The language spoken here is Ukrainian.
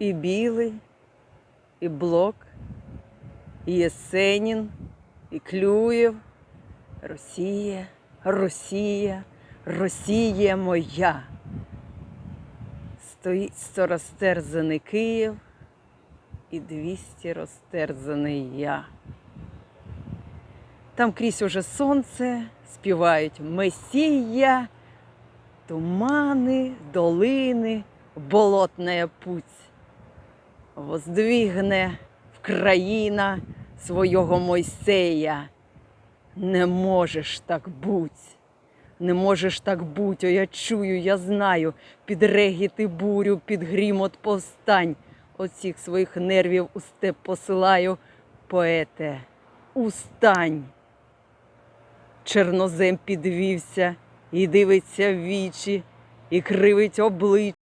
І білий, і блок, і Єсенін, і Клюєв. Росія, Росія, Росія моя. Стоїть сто розтерзаний Київ і двісті розтерзаний я. Там крізь уже сонце співають Месія, тумани, долини, болотная путь. Воздвигне Вкраїна свого Мойсея. Не можеш так буть, не можеш так буть, о я чую, я знаю, під регіт і бурю, під грімот повстань. Оцих своїх нервів у степ посилаю, поете, устань. Чернозем підвівся і дивиться в вічі, і кривить обличчя.